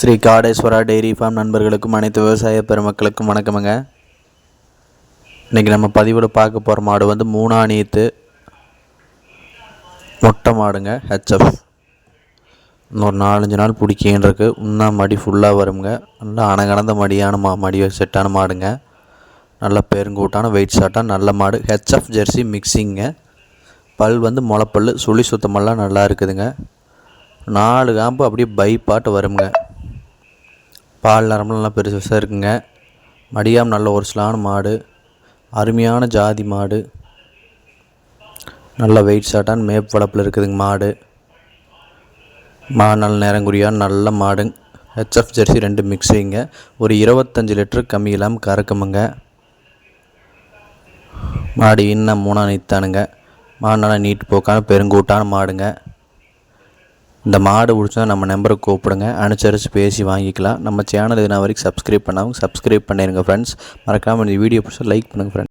Sri Kadeswara dairy farm நண்பர்களுக்கும் அனைத்து விவசாய பெருமக்களுக்கும் வணக்கமுங்க. இன்றைக்கி நம்ம பதிவில் பார்க்க போகிற மாடு வந்து மூணாணியத்து மொட்டை மாடுங்க ஹெச்எஃப் இன்னொரு நாலஞ்சு நாள் பிடிக்கின்றிருக்கு இன்னும் மடி ஃபுல்லாக வருங்க. நல்லா அணகணந்த மடியான மா மடி செட்டான மாடுங்க. நல்ல பெருங்கூட்டான வெயிட் சாட்டாக நல்ல மாடு. ஹெச்எஃப் ஜெர்சி மிக்சிங்க பல் வந்து முளைப்பல் சுழி சுத்தமெல்லாம் நல்லா இருக்குதுங்க. நாலு காம்பு அப்படியே பை பாட்டு வருங்க. பால் நரம்பு நல்லா பெருசு பெருசாக இருக்குங்க. மடியாம் நல்ல ஒரு சிலான மாடு. அருமையான ஜாதி மாடு. நல்ல வெயிட் சாட்டான் மேப் வளப்பில் இருக்குதுங்க மாடு. மா நல்ல நேரங்குறியான் நல்ல மாடுங்க. ஹெச்எஃப் ஜெர்சி ரெண்டு மிக்ஸிங்க ஒரு இருபத்தஞ்சி லிட்டரு கம்மி இல்லாமல் கறக்குமுங்க. மாடு இன்னும் மூணாக நிறுத்தானுங்க மாடு நல்லா நீட்டு போக்கான பெருங்கூட்டான மாடுங்க. இந்த மாடு பிடிச்சா நம்ம நம்பருக்கு கூப்பிடுங்க. அனுசரித்து பேசி வாங்கிக்கலாம். நம்ம சேனல் இதுனா வரைக்கும் சப்ஸ்கிரைப் பண்ணாமல் சப்ஸ்கிரைப் பண்ணிடுங்க ஃப்ரெண்ட்ஸ் மறக்காமல் இந்த வீடியோ பிடிச்சா லைக் பண்ணுங்கள் ஃப்ரெண்ட்ஸ்